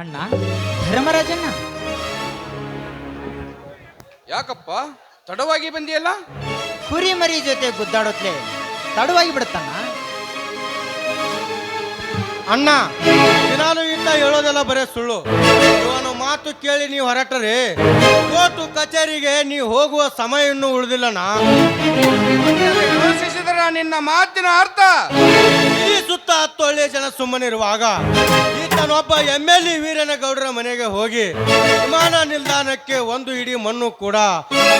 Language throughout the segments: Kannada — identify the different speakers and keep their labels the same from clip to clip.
Speaker 1: ಅಣ್ಣ ಧರ್ಮರಾಜಣ್ಣ.
Speaker 2: ಯಾಕಪ್ಪ? ತಡವಾಗಿ ಬಂದಿಯಲ್ಲ?
Speaker 1: ಕುರಿ ಮರಿ ಜೊತೆ ಗುದ್ದಾಡೋತ್ಲೆ ತಡವಾಗಿ ಬಿಡುತ್ತಣ್ಣ.
Speaker 3: ಅಣ್ಣ ದಿನಾಲು ಇಂತ ಹೇಳೋದೆಲ್ಲ ಬರೇ ಸುಳ್ಳು. ಇವನು ಮಾತು ಕೇಳಿ ನೀವು ಹೊರಟರೆ. ಕೋರ್ಟು ಕಚೇರಿಗೆ ನೀವು ಹೋಗುವ ಸಮಯ ಇನ್ನೂ ಉಳಿದಿಲ್ಲಣ್ಣ
Speaker 2: ಯೋಚಿಸಿದರ ನಿನ್ನ ಮಾತಿನ ಅರ್ಥ.
Speaker 3: ಜನ ಸುಮ್ಮನಿರುವಾಗ ಈತನೊಬ್ಬ ಎಂ ಎಲ್ ವೀರನಗೌಡರ ಮನೆಗೆ ಹೋಗಿ ವಿಮಾನ ನಿಲ್ದಾಣಕ್ಕೆ ಒಂದು ಇಡೀ ಮಣ್ಣು ಕೂಡ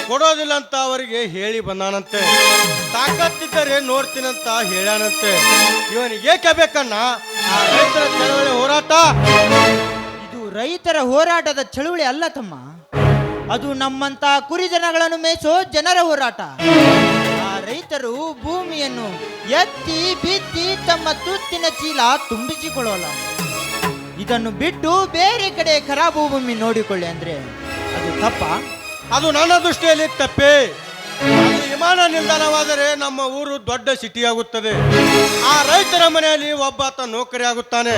Speaker 3: ಕೊಡೋದಿಲ್ಲ ಅಂತ ಅವರಿಗೆ ಹೇಳಿ ಬಂದಾನಂತೆ. ತಾಕತ್ತಿದ್ದರೆ ನೋಡ್ತೀನಂತ ಹೇಳಾನಂತೆ ಇವನಿಗೆ ಏಕೆ ಬೇಕಣ್ಣ ರೈತರ ಚಳವಳಿ ಹೋರಾಟ?
Speaker 1: ಇದು ರೈತರ ಹೋರಾಟದ ಚಳುವಳಿ ಅಲ್ಲ ತಮ್ಮ. ಅದು ನಮ್ಮಂತ ಕುರಿ ಜನಗಳನ್ನು ಮೇಯಿಸೋ ಜನರ ಹೋರಾಟ. ರೈತರು ಭೂಮಿಯನ್ನು ಎತ್ತಿ ಬಿತ್ತಿ ತಮ್ಮ ತುತ್ತಿನ ಚೀಲ ತುಂಬಿಸಿಕೊಳ್ಳೋಲ್ಲ. ಇದನ್ನು ಬಿಟ್ಟು ಬೇರೆ ಕಡೆ ಖರಾಬು ಭೂಮಿ ನೋಡಿಕೊಳ್ಳಿ ಅಂದ್ರೆ ಅದು ತಪ್ಪ.
Speaker 3: ಅದು ನನ್ನ ದೃಷ್ಟಿಯಲ್ಲಿ ತಪ್ಪೇ. ವಿಮಾನ ನಿಲ್ದಾಣವಾದರೆ ನಮ್ಮ ಊರು ದೊಡ್ಡ ಸಿಟಿ ಆಗುತ್ತದೆ ಆ ರೈತರ ಮನೆಯಲ್ಲಿ ಒಬ್ಬಾತ ನೌಕರಿ ಆಗುತ್ತಾನೆ.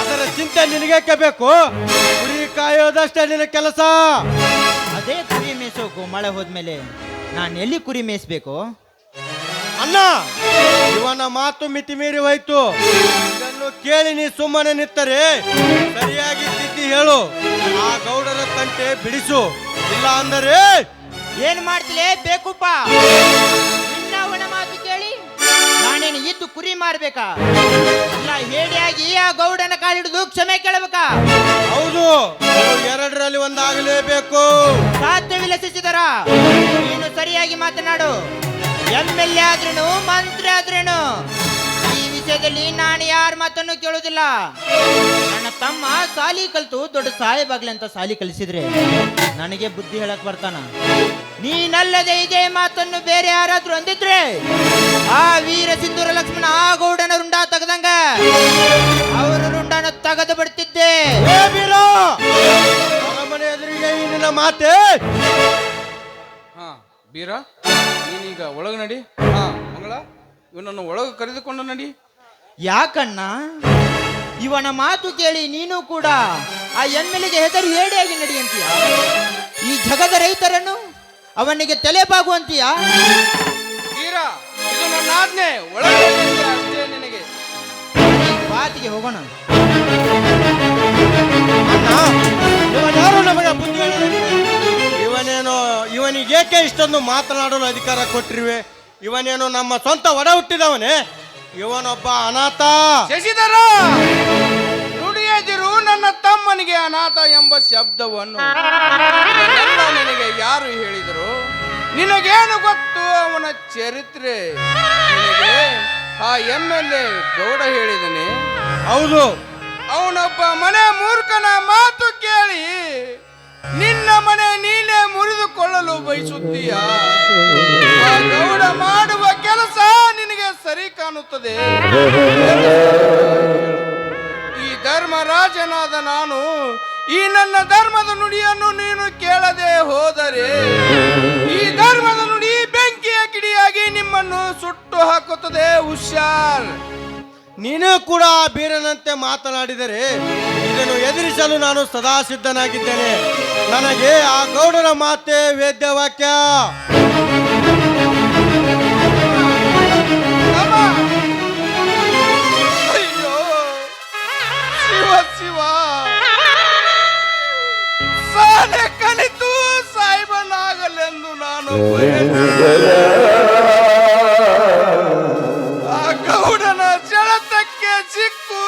Speaker 3: ಅದರ ಚಿಂತೆ ನಿನಗೇಕೆ ಬೇಕು? ಕುರಿ ಕಾಯೋದಷ್ಟೇ ನಿನ್ನ ಕೆಲಸ.
Speaker 1: ಅದೇ ಕುರಿ ಮೇಯಿಸೋಕು ಮಳೆ ಹೋದ್ಮೇಲೆ. ನಾನು ಎಲ್ಲಿ ಕುರಿ ಮೇಯಿಸ್ಬೇಕು?
Speaker 3: ಅಣ್ಣ ಇವನ ಮಾತು ಮಿತಿ ಮೀರಿ ಹೋಯ್ತು. ಇದನ್ನು ಕೇಳಿ ನೀ ಸುಮ್ಮನೆ ನಿತ್ತರೆ ಸರಿಯಾಗಿ ತಿದ್ದಿ ಹೇಳು. ಆ ಗೌಡರ ತಂಟೆ ಬಿಡಿಸು. ಇಲ್ಲ ಅಂದರೆ
Speaker 1: ಏನ್ ಮಾಡ್ತಿಲೇ? ಬೇಕುಪ್ಪ ನಿನ್ನ ಅವನ ಮಾತು ಕೇಳಿ ನಾನೇನು ಇದ್ದು ಕುರಿ ಮಾಡ್ಬೇಕಾ ಇಲ್ಲ ಹೇಡಿಯಾಗಿ ಆ ಗೌಡನ ಕಾಲಿಡಿದು ಕ್ಷಮೆ ಕೇಳಬೇಕಾ?
Speaker 3: ಹೌದು ಎರಡರಲ್ಲಿ ಒಂದಾಗಲೇಬೇಕು.
Speaker 1: ಸಾಧ್ಯವಿಲ್ಲ ಸಿಸಿದರ ನೀನು ಸರಿಯಾಗಿ ಮಾತನಾಡು. ಎಂ ಎಲ್ ಎ ಆದ್ರೇನು ಮಂತ್ರಿ ಆದ್ರೇನು. ಈ ವಿಷಯದಲ್ಲಿ ನಾನು ಯಾರ ಮಾತನ್ನು ಕೇಳುವುದಿಲ್ಲ. ನನ್ನ ತಮ್ಮ ಸಾಲಿ ಕಲ್ತು ದೊಡ್ಡ ಸಾಹೇಬಾಗ್ಲಿ ಅಂತ ಸಾಲಿ ಕಲಿಸಿದ್ರೆ ನನಗೆ ಬುದ್ಧಿ ಹೇಳಕ್ ಬರ್ತಾನ. ನೀನಲ್ಲದೆ ಇದೇ ಮಾತನ್ನು ಬೇರೆ ಯಾರಾದ್ರೂ ಅಂದಿದ್ರೆ ಆ ವೀರ ಸಿಂಧೂರ ಲಕ್ಷ್ಮಣ ಆ ಗೌಡನ ರುಂಡ ತೆಗೆದಂಗ ಅವರ ರುಂಡನ ತೆಗೆದು ಬಿಡ್ತಿದ್ದೆ.
Speaker 3: ಏ ವೀರ ಅರಮನೆ ಎದುರಿಗೆ ನಿನ್ನ ಮಾತೆ?
Speaker 2: ಹಾ ಬೀರ ನೀನೀಗ ಒಳಗೆ ನಡಿ. ಹಾ ಮಂಗಳ ಇವನನ್ನು ಒಳಗೆ ಕರೆದುಕೊಂಡು ನಡಿ.
Speaker 1: ಯಾಕಣ್ಣ? ಇವನ ಮಾತು ಕೇಳಿ ನೀನು ಕೂಡ ಆ ಎಮ್ಮೆಲೆಗೆ ಹೆದರಿ ಹೇಡಿಯಾಗಿ ನಡೆಯಂತೀಯ ಈ ಜಗದ ರೈತರನ್ನು ಅವನಿಗೆ ತಲೆಬಾಗುವಂತೀಯ
Speaker 2: ತೀರಾ ಇದು ನನ್ನ ಆಜ್ಞೆ. ಒಳಗೆ ನಡಿ ಅಷ್ಟೇ ನಿನಗೆ.
Speaker 1: ಪಾತಿಗೆ ಹೋಗೋಣ.
Speaker 3: ಅಣ್ಣ ಯಾರು ನಮಗೆ ಬುದ್ಧಿ ಹೇಳಿದ್ರೆ ಇವನೇನೋ ಏಕೆ ಇಷ್ಟೊಂದು ಮಾತನಾಡಲು ಅಧಿಕಾರ ಕೊಟ್ಟಿರುವೆ? ಇವನೇನು ನಮ್ಮ ಸ್ವಂತ ಒಡ ಹುಟ್ಟಿದವನೇ? ಇವನೊಬ್ಬ ಅನಾಥ.
Speaker 2: ಶಶಿಧರ! ನುಡಿಯದಿರು ನನ್ನ ತಮ್ಮನಿಗೆ ಅನಾಥ ಎಂಬ ಶಬ್ದವನ್ನು ನನಗೆ ನಿನಗೆ ಯಾರು ಹೇಳಿದರು? ನಿನಗೇನು ಗೊತ್ತು ಅವನ ಚರಿತ್ರೆ? ನಿನಗೆ ಆ ಎಂ ಎಲ್ ಎ ಗೌಡ ಹೇಳಿದನೆ.
Speaker 3: ಹೌದು.
Speaker 2: ಅವನೊಬ್ಬ ಮನೆ ಮೂರ್ಖನ ಮಾತು ಕೇಳಿ ನಿನ್ನ ಮನೆ ನೀನೇ ಮುರಿದುಕೊಳ್ಳಲು ಬಯಸುತ್ತೀಯ? ಗೌಡ ಮಾಡುವ ಕೆಲಸ ನಿನಗೆ ಸರಿ ಕಾಣುತ್ತದೆ. ಈ ಧರ್ಮರಾಜನಾದ ನಾನು ಈ ನನ್ನ ಧರ್ಮದ ನುಡಿಯನ್ನು ನೀನು ಕೇಳದೆ ಹೋದರೆ, ಈ ಧರ್ಮದ ನುಡಿ ಬೆಂಕಿಯ ಕಿಡಿಯಾಗಿ ನಿಮ್ಮನ್ನು ಸುಟ್ಟು ಹಾಕುತ್ತದೆ, ಹುಷಾರ್.
Speaker 3: ನೀನು ಕೂಡ ಬೀರನಂತೆ ಮಾತನಾಡಿದರೆ ಇದನ್ನು ಎದುರಿಸಲು ನಾನು ಸದಾ ಸಿದ್ಧನಾಗಿದ್ದೇನೆ ನನಗೆ ಆ ಗೌಡರ ಮಾತೆ ವೇದ್ಯ ವಾಕ್ಯ
Speaker 2: ಅಮ್ಮ! ಅಯ್ಯೋ ಶಿವ ಶಿವ ಸಾಲೆ ಕಲಿತು ಸಾಯಿಬನಾಗಲೆಂದು ನಾನು. ಆ ಗೌಡನ ಜಳತಕ್ಕೆ ಸಿಕ್ಕು